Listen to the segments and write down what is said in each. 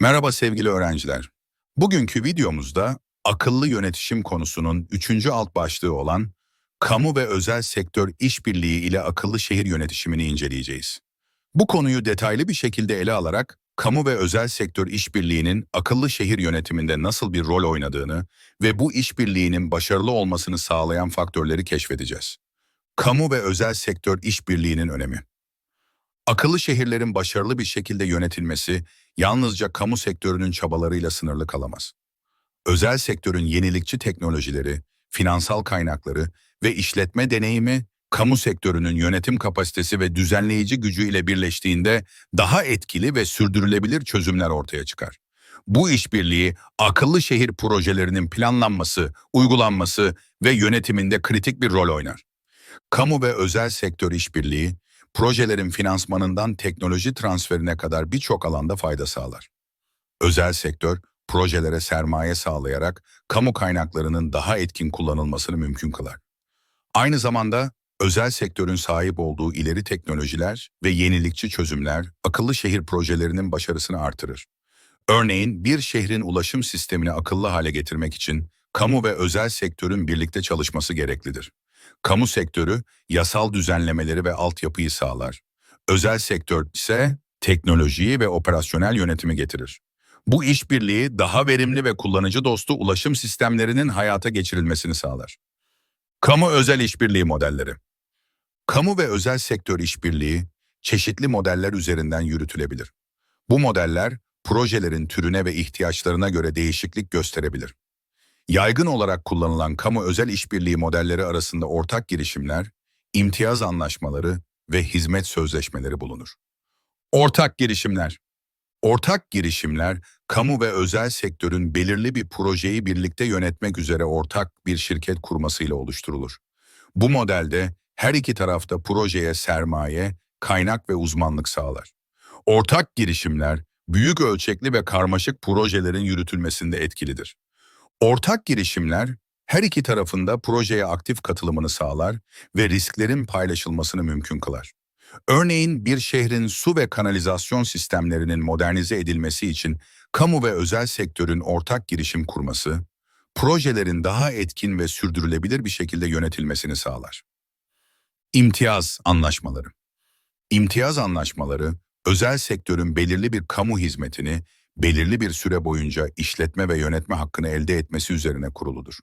Merhaba sevgili öğrenciler. Bugünkü videomuzda akıllı yönetişim konusunun üçüncü alt başlığı olan kamu ve özel sektör işbirliği ile akıllı şehir yönetişimini inceleyeceğiz. Bu konuyu detaylı bir şekilde ele alarak kamu ve özel sektör işbirliğinin akıllı şehir yönetiminde nasıl bir rol oynadığını ve bu işbirliğinin başarılı olmasını sağlayan faktörleri keşfedeceğiz. Kamu ve özel sektör işbirliğinin önemi. Akıllı şehirlerin başarılı bir şekilde yönetilmesi yalnızca kamu sektörünün çabalarıyla sınırlı kalamaz. Özel sektörün yenilikçi teknolojileri, finansal kaynakları ve işletme deneyimi, kamu sektörünün yönetim kapasitesi ve düzenleyici gücüyle birleştiğinde daha etkili ve sürdürülebilir çözümler ortaya çıkar. Bu işbirliği akıllı şehir projelerinin planlanması, uygulanması ve yönetiminde kritik bir rol oynar. Kamu ve özel sektör işbirliği, projelerin finansmanından teknoloji transferine kadar birçok alanda fayda sağlar. Özel sektör, projelere sermaye sağlayarak kamu kaynaklarının daha etkin kullanılmasını mümkün kılar. Aynı zamanda özel sektörün sahip olduğu ileri teknolojiler ve yenilikçi çözümler akıllı şehir projelerinin başarısını artırır. Örneğin bir şehrin ulaşım sistemini akıllı hale getirmek için kamu ve özel sektörün birlikte çalışması gereklidir. Kamu sektörü yasal düzenlemeleri ve altyapıyı sağlar. Özel sektör ise teknolojiyi ve operasyonel yönetimi getirir. Bu işbirliği daha verimli ve kullanıcı dostu ulaşım sistemlerinin hayata geçirilmesini sağlar. Kamu özel işbirliği modelleri. Kamu ve özel sektör işbirliği çeşitli modeller üzerinden yürütülebilir. Bu modeller projelerin türüne ve ihtiyaçlarına göre değişiklik gösterebilir. Yaygın olarak kullanılan kamu özel işbirliği modelleri arasında ortak girişimler, imtiyaz anlaşmaları ve hizmet sözleşmeleri bulunur. Ortak girişimler Ortak girişimler, kamu ve özel sektörün belirli bir projeyi birlikte yönetmek üzere ortak bir şirket kurmasıyla oluşturulur. Bu modelde her iki tarafta projeye sermaye, kaynak ve uzmanlık sağlar. Ortak girişimler, büyük ölçekli ve karmaşık projelerin yürütülmesinde etkilidir. Ortak girişimler, her iki tarafında projeye aktif katılımını sağlar ve risklerin paylaşılmasını mümkün kılar. Örneğin bir şehrin su ve kanalizasyon sistemlerinin modernize edilmesi için kamu ve özel sektörün ortak girişim kurması, projelerin daha etkin ve sürdürülebilir bir şekilde yönetilmesini sağlar. İmtiyaz anlaşmaları İmtiyaz anlaşmaları, özel sektörün belirli bir kamu hizmetini belirli bir süre boyunca işletme ve yönetme hakkını elde etmesi üzerine kuruludur.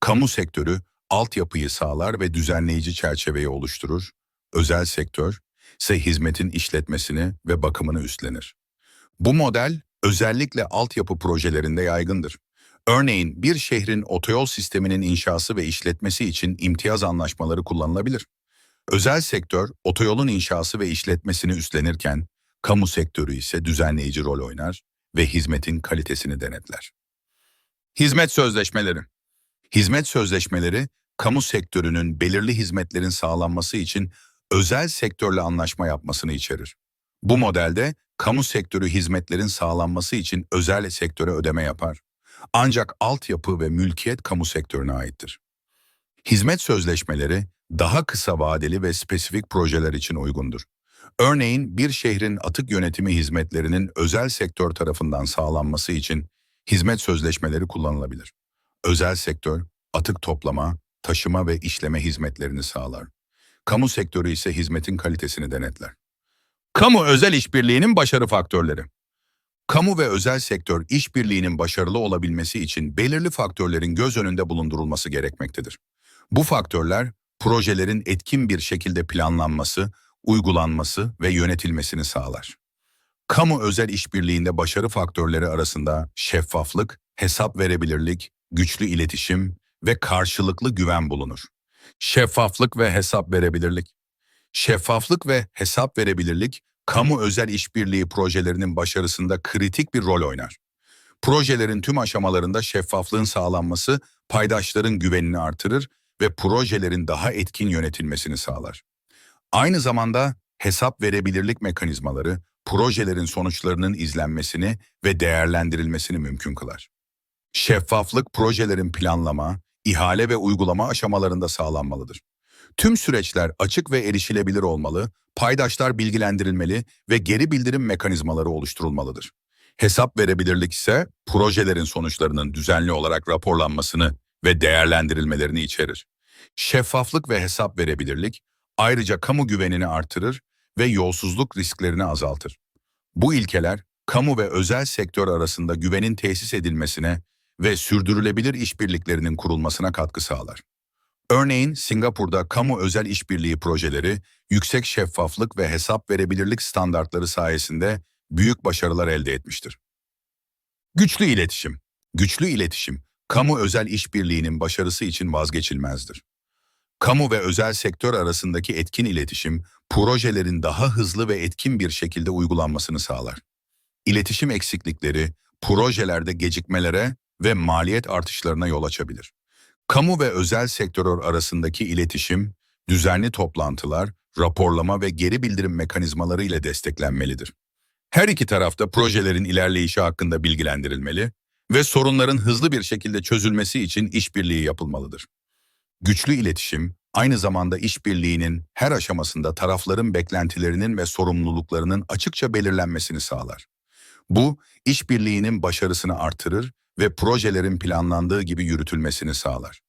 Kamu sektörü altyapıyı sağlar ve düzenleyici çerçeveyi oluşturur, özel sektör ise hizmetin işletmesini ve bakımını üstlenir. Bu model özellikle altyapı projelerinde yaygındır. Örneğin bir şehrin otoyol sisteminin inşası ve işletmesi için imtiyaz anlaşmaları kullanılabilir. Özel sektör otoyolun inşası ve işletmesini üstlenirken, kamu sektörü ise düzenleyici rol oynar ve hizmetin kalitesini denetler. Hizmet sözleşmeleri Hizmet sözleşmeleri, kamu sektörünün belirli hizmetlerin sağlanması için özel sektörle anlaşma yapmasını içerir. Bu modelde kamu sektörü hizmetlerin sağlanması için özel sektöre ödeme yapar. Ancak altyapı ve mülkiyet kamu sektörüne aittir. Hizmet sözleşmeleri daha kısa vadeli ve spesifik projeler için uygundur. Örneğin bir şehrin atık yönetimi hizmetlerinin özel sektör tarafından sağlanması için hizmet sözleşmeleri kullanılabilir. Özel sektör, atık toplama, taşıma ve işleme hizmetlerini sağlar. Kamu sektörü ise hizmetin kalitesini denetler. Kamu özel işbirliğinin başarı faktörleri. Kamu ve özel sektör işbirliğinin başarılı olabilmesi için belirli faktörlerin göz önünde bulundurulması gerekmektedir. Bu faktörler, projelerin etkin bir şekilde planlanması, uygulanması ve yönetilmesini sağlar. Kamu özel işbirliğinde başarı faktörleri arasında şeffaflık, hesap verebilirlik, güçlü iletişim ve karşılıklı güven bulunur. Şeffaflık ve hesap verebilirlik. Şeffaflık ve hesap verebilirlik, kamu özel işbirliği projelerinin başarısında kritik bir rol oynar. Projelerin tüm aşamalarında şeffaflığın sağlanması, paydaşların güvenini artırır ve projelerin daha etkin yönetilmesini sağlar. Aynı zamanda hesap verebilirlik mekanizmaları, projelerin sonuçlarının izlenmesini ve değerlendirilmesini mümkün kılar. Şeffaflık projelerin planlama, ihale ve uygulama aşamalarında sağlanmalıdır. Tüm süreçler açık ve erişilebilir olmalı, paydaşlar bilgilendirilmeli ve geri bildirim mekanizmaları oluşturulmalıdır. Hesap verebilirlik ise projelerin sonuçlarının düzenli olarak raporlanmasını ve değerlendirilmelerini içerir. Şeffaflık ve hesap verebilirlik ayrıca kamu güvenini artırır ve yolsuzluk risklerini azaltır. Bu ilkeler kamu ve özel sektör arasında güvenin tesis edilmesine ve sürdürülebilir işbirliklerinin kurulmasına katkı sağlar. Örneğin Singapur'da kamu özel işbirliği projeleri yüksek şeffaflık ve hesap verebilirlik standartları sayesinde büyük başarılar elde etmiştir. Güçlü iletişim. Güçlü iletişim, kamu özel işbirliğinin başarısı için vazgeçilmezdir. Kamu ve özel sektör arasındaki etkin iletişim, projelerin daha hızlı ve etkin bir şekilde uygulanmasını sağlar. İletişim eksiklikleri, projelerde gecikmelere ve maliyet artışlarına yol açabilir. Kamu ve özel sektör arasındaki iletişim, düzenli toplantılar, raporlama ve geri bildirim mekanizmaları ile desteklenmelidir. Her iki tarafta projelerin ilerleyişi hakkında bilgilendirilmeli ve sorunların hızlı bir şekilde çözülmesi için işbirliği yapılmalıdır. Güçlü iletişim, aynı zamanda işbirliğinin her aşamasında tarafların beklentilerinin ve sorumluluklarının açıkça belirlenmesini sağlar. Bu, işbirliğinin başarısını artırır ve projelerin planlandığı gibi yürütülmesini sağlar.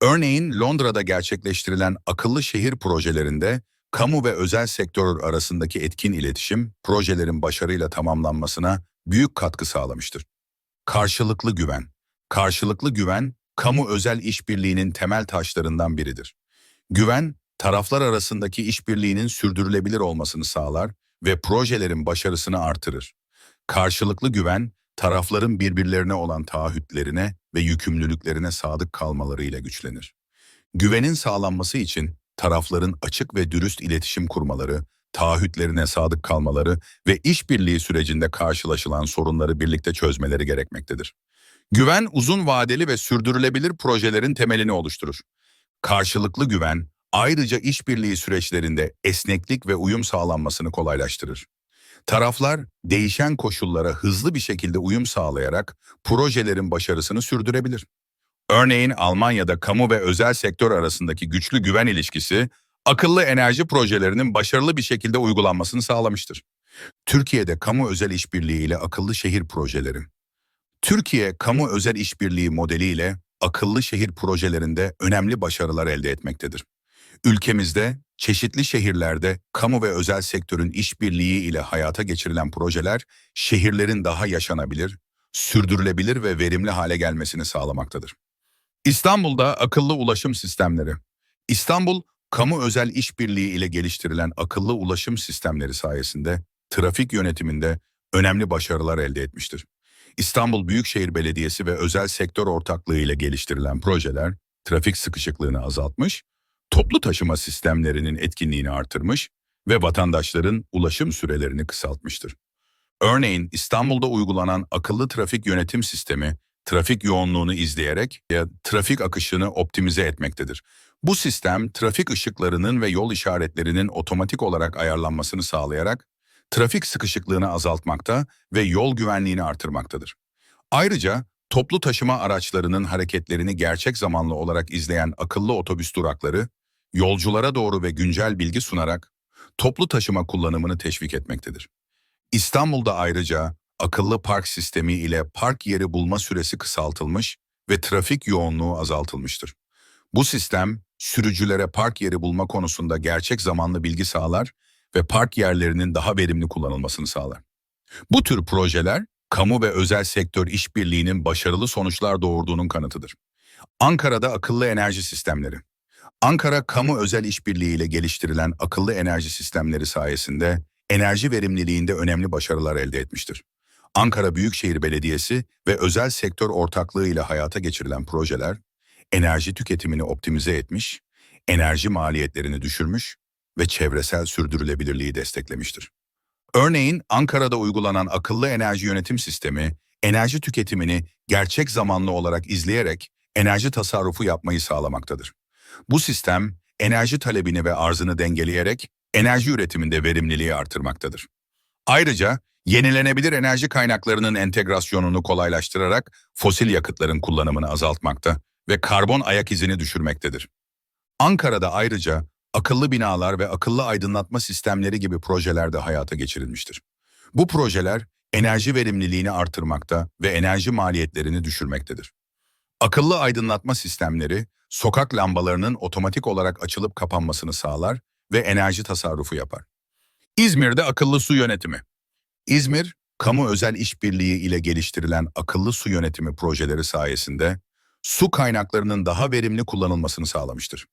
Örneğin Londra'da gerçekleştirilen akıllı şehir projelerinde kamu ve özel sektör arasındaki etkin iletişim projelerin başarıyla tamamlanmasına büyük katkı sağlamıştır. Karşılıklı güven. Karşılıklı güven, kamu özel işbirliğinin temel taşlarından biridir. Güven, taraflar arasındaki işbirliğinin sürdürülebilir olmasını sağlar ve projelerin başarısını artırır. Karşılıklı güven, tarafların birbirlerine olan taahhütlerine ve yükümlülüklerine sadık kalmalarıyla güçlenir. Güvenin sağlanması için tarafların açık ve dürüst iletişim kurmaları, taahhütlerine sadık kalmaları ve işbirliği sürecinde karşılaşılan sorunları birlikte çözmeleri gerekmektedir. Güven, uzun vadeli ve sürdürülebilir projelerin temelini oluşturur. Karşılıklı güven, ayrıca işbirliği süreçlerinde esneklik ve uyum sağlanmasını kolaylaştırır. Taraflar, değişen koşullara hızlı bir şekilde uyum sağlayarak projelerin başarısını sürdürebilir. Örneğin Almanya'da kamu ve özel sektör arasındaki güçlü güven ilişkisi, akıllı enerji projelerinin başarılı bir şekilde uygulanmasını sağlamıştır. Türkiye'de kamu özel işbirliği ile akıllı şehir projeleri. Türkiye, kamu özel işbirliği modeliyle akıllı şehir projelerinde önemli başarılar elde etmektedir. Ülkemizde çeşitli şehirlerde kamu ve özel sektörün işbirliği ile hayata geçirilen projeler şehirlerin daha yaşanabilir, sürdürülebilir ve verimli hale gelmesini sağlamaktadır. İstanbul'da akıllı ulaşım sistemleri. İstanbul, kamu özel işbirliği ile geliştirilen akıllı ulaşım sistemleri sayesinde trafik yönetiminde önemli başarılar elde etmiştir. İstanbul Büyükşehir Belediyesi ve özel sektör ortaklığı ile geliştirilen projeler trafik sıkışıklığını azaltmış, toplu taşıma sistemlerinin etkinliğini artırmış ve vatandaşların ulaşım sürelerini kısaltmıştır. Örneğin İstanbul'da uygulanan akıllı trafik yönetim sistemi trafik yoğunluğunu izleyerek ya trafik akışını optimize etmektedir. Bu sistem trafik ışıklarının ve yol işaretlerinin otomatik olarak ayarlanmasını sağlayarak trafik sıkışıklığını azaltmakta ve yol güvenliğini artırmaktadır. Ayrıca toplu taşıma araçlarının hareketlerini gerçek zamanlı olarak izleyen akıllı otobüs durakları, yolculara doğru ve güncel bilgi sunarak toplu taşıma kullanımını teşvik etmektedir. İstanbul'da ayrıca akıllı park sistemi ile park yeri bulma süresi kısaltılmış ve trafik yoğunluğu azaltılmıştır. Bu sistem, sürücülere park yeri bulma konusunda gerçek zamanlı bilgi sağlar ve park yerlerinin daha verimli kullanılmasını sağlar. Bu tür projeler, kamu ve özel sektör işbirliğinin başarılı sonuçlar doğurduğunun kanıtıdır. Ankara'da akıllı enerji sistemleri. Ankara Kamu Özel İşbirliği ile geliştirilen akıllı enerji sistemleri sayesinde enerji verimliliğinde önemli başarılar elde etmiştir. Ankara Büyükşehir Belediyesi ve özel sektör ortaklığı ile hayata geçirilen projeler, enerji tüketimini optimize etmiş, enerji maliyetlerini düşürmüş ve çevresel sürdürülebilirliği desteklemiştir. Örneğin Ankara'da uygulanan akıllı enerji yönetim sistemi, enerji tüketimini gerçek zamanlı olarak izleyerek enerji tasarrufu yapmayı sağlamaktadır. Bu sistem, enerji talebini ve arzını dengeleyerek enerji üretiminde verimliliği artırmaktadır. Ayrıca yenilenebilir enerji kaynaklarının entegrasyonunu kolaylaştırarak fosil yakıtların kullanımını azaltmakta ve karbon ayak izini düşürmektedir. Ankara'da ayrıca akıllı binalar ve akıllı aydınlatma sistemleri gibi projeler de hayata geçirilmiştir. Bu projeler enerji verimliliğini artırmakta ve enerji maliyetlerini düşürmektedir. Akıllı aydınlatma sistemleri, sokak lambalarının otomatik olarak açılıp kapanmasını sağlar ve enerji tasarrufu yapar. İzmir'de akıllı su yönetimi. İzmir, kamu özel işbirliği ile geliştirilen akıllı su yönetimi projeleri sayesinde su kaynaklarının daha verimli kullanılmasını sağlamıştır.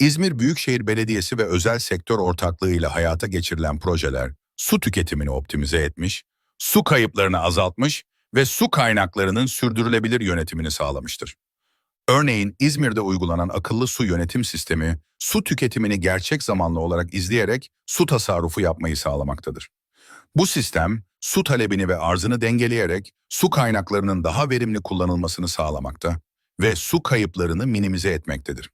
İzmir Büyükşehir Belediyesi ve özel sektör ortaklığıyla hayata geçirilen projeler su tüketimini optimize etmiş, su kayıplarını azaltmış ve su kaynaklarının sürdürülebilir yönetimini sağlamıştır. Örneğin İzmir'de uygulanan akıllı su yönetim sistemi, su tüketimini gerçek zamanlı olarak izleyerek su tasarrufu yapmayı sağlamaktadır. Bu sistem, su talebini ve arzını dengeleyerek su kaynaklarının daha verimli kullanılmasını sağlamakta ve su kayıplarını minimize etmektedir.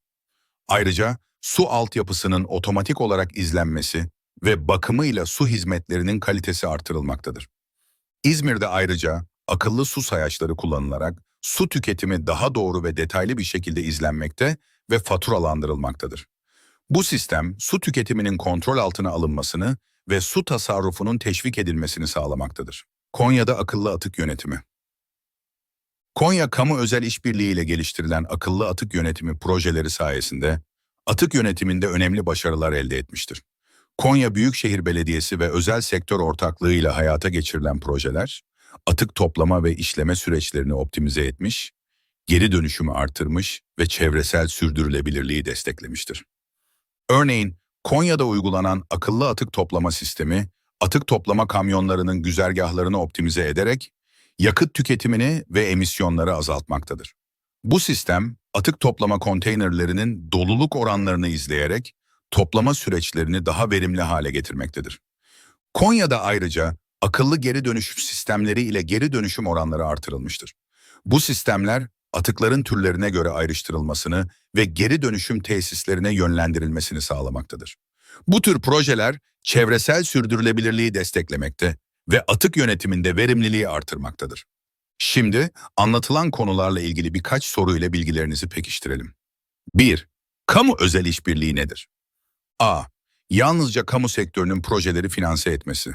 Ayrıca su altyapısının otomatik olarak izlenmesi ve bakımıyla su hizmetlerinin kalitesi artırılmaktadır. İzmir'de ayrıca akıllı su sayaçları kullanılarak su tüketimi daha doğru ve detaylı bir şekilde izlenmekte ve faturalandırılmaktadır. Bu sistem su tüketiminin kontrol altına alınmasını ve su tasarrufunun teşvik edilmesini sağlamaktadır. Konya'da akıllı atık yönetimi. Konya Kamu Özel İşbirliği ile geliştirilen akıllı atık yönetimi projeleri sayesinde atık yönetiminde önemli başarılar elde etmiştir. Konya Büyükşehir Belediyesi ve özel sektör ortaklığıyla hayata geçirilen projeler, atık toplama ve işleme süreçlerini optimize etmiş, geri dönüşümü artırmış ve çevresel sürdürülebilirliği desteklemiştir. Örneğin, Konya'da uygulanan akıllı atık toplama sistemi, atık toplama kamyonlarının güzergahlarını optimize ederek yakıt tüketimini ve emisyonları azaltmaktadır. Bu sistem, atık toplama konteynerlerinin doluluk oranlarını izleyerek toplama süreçlerini daha verimli hale getirmektedir. Konya'da ayrıca akıllı geri dönüşüm sistemleri ile geri dönüşüm oranları artırılmıştır. Bu sistemler atıkların türlerine göre ayrıştırılmasını ve geri dönüşüm tesislerine yönlendirilmesini sağlamaktadır. Bu tür projeler çevresel sürdürülebilirliği desteklemekte ve atık yönetiminde verimliliği artırmaktadır. Şimdi anlatılan konularla ilgili birkaç soru ile bilgilerinizi pekiştirelim. 1. Kamu özel işbirliği nedir? A. Yalnızca kamu sektörünün projeleri finanse etmesi.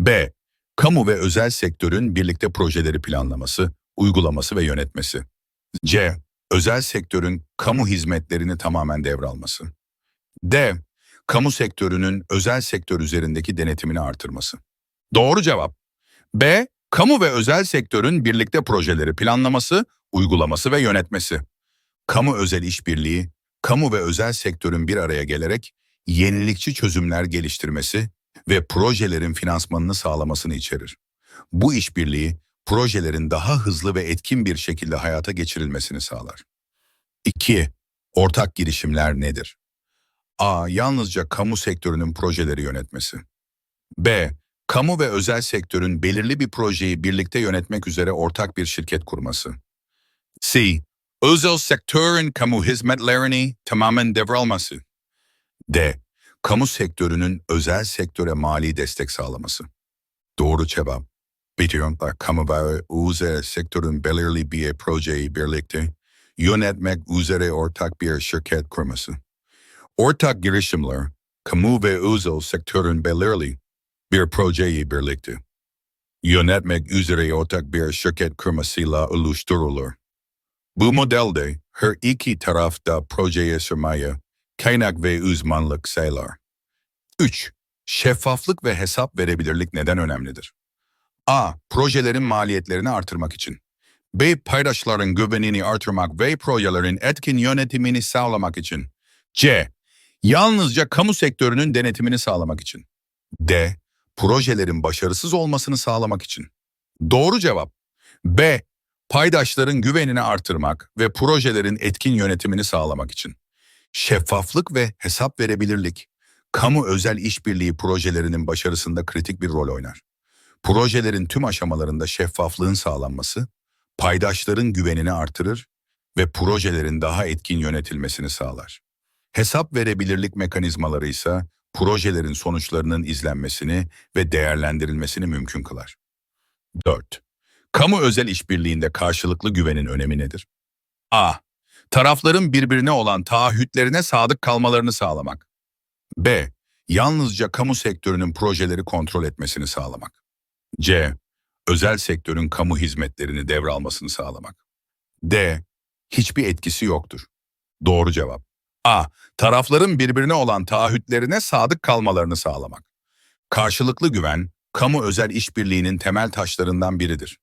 B. Kamu ve özel sektörün birlikte projeleri planlaması, uygulaması ve yönetmesi. C. Özel sektörün kamu hizmetlerini tamamen devralması. D. Kamu sektörünün özel sektör üzerindeki denetimini artırması. Doğru cevap. B. Kamu ve özel sektörün birlikte projeleri planlaması, uygulaması ve yönetmesi. Kamu özel işbirliği, kamu ve özel sektörün bir araya gelerek yenilikçi çözümler geliştirmesi ve projelerin finansmanını sağlamasını içerir. Bu işbirliği, projelerin daha hızlı ve etkin bir şekilde hayata geçirilmesini sağlar. 2. Ortak girişimler nedir? A. Yalnızca kamu sektörünün projeleri yönetmesi. B. Kamu ve özel sektörün belirli bir projeyi birlikte yönetmek üzere ortak bir şirket kurması. C. Özel sektörün kamu hizmetlerini tamamen devralması. D. Kamu sektörünün özel sektöre mali destek sağlaması. Doğru cevap. Biliyorum da kamu ve özel sektörün belirli bir projeyi birlikte yönetmek üzere ortak bir şirket kurması. Ortak girişimler, kamu ve özel sektörün belirli bir projeyi birlikte yönetmek üzere ortak bir şirket kurmasıyla oluşturulur. Bu modelde her iki tarafta projeye sermaye, kaynak ve uzmanlık sağlar. 3. Şeffaflık ve hesap verebilirlik neden önemlidir? A. Projelerin maliyetlerini artırmak için. B. Paydaşların güvenini artırmak ve projelerin etkin yönetimini sağlamak için. C. Yalnızca kamu sektörünün denetimini sağlamak için. D. Projelerin başarısız olmasını sağlamak için. Doğru cevap. B. Paydaşların güvenini artırmak ve projelerin etkin yönetimini sağlamak için. Şeffaflık ve hesap verebilirlik, kamu özel işbirliği projelerinin başarısında kritik bir rol oynar. Projelerin tüm aşamalarında şeffaflığın sağlanması, paydaşların güvenini artırır ve projelerin daha etkin yönetilmesini sağlar. Hesap verebilirlik mekanizmaları ise projelerin sonuçlarının izlenmesini ve değerlendirilmesini mümkün kılar. 4. Kamu özel işbirliğinde karşılıklı güvenin önemi nedir? A. Tarafların birbirine olan taahhütlerine sadık kalmalarını sağlamak. B. Yalnızca kamu sektörünün projeleri kontrol etmesini sağlamak. C. Özel sektörün kamu hizmetlerini devralmasını sağlamak. D. Hiçbir etkisi yoktur. Doğru cevap. A. Tarafların birbirine olan taahhütlerine sadık kalmalarını sağlamak. Karşılıklı güven, kamu özel işbirliğinin temel taşlarından biridir.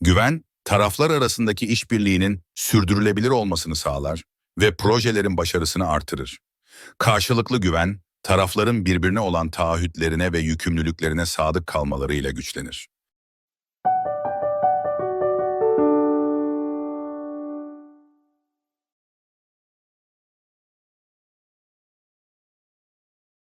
Güven, taraflar arasındaki işbirliğinin sürdürülebilir olmasını sağlar ve projelerin başarısını artırır. Karşılıklı güven, tarafların birbirine olan taahhütlerine ve yükümlülüklerine sadık kalmalarıyla güçlenir.